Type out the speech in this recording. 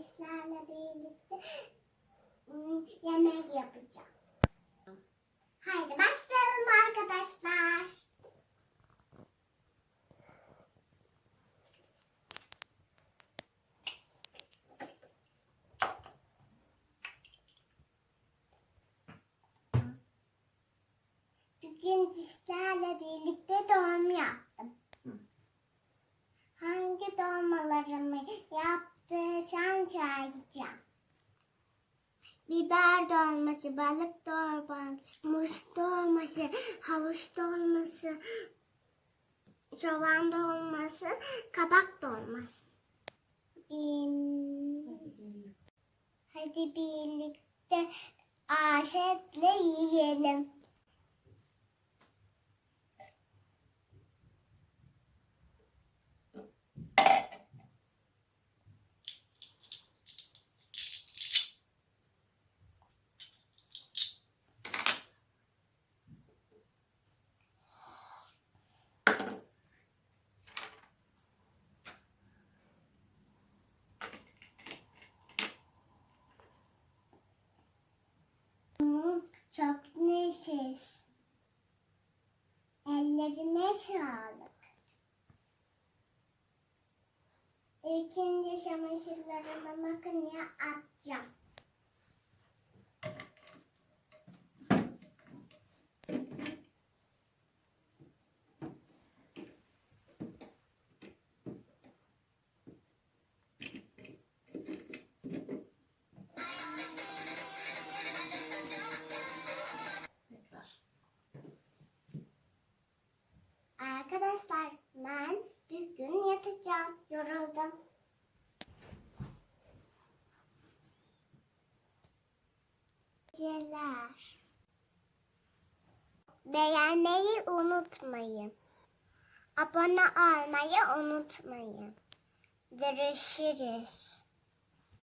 sizlerle birlikte ım, yemek yapacağım. Haydi başlayalım arkadaşlar. Bugün sizlerle birlikte dolma yaptım. Hangi dolmalarımı Biber dolması, balık dolması, muz dolması, havuç dolması, soğan dolması, kabak dolması. Hadi birlikte aşetle yiyelim. Çok nefis. Ellerine sağlık. İkinci çamaşırlarımı makineye atacağım. Geceler. Beğenmeyi unutmayın. Abone olmayı unutmayın. Görüşürüz.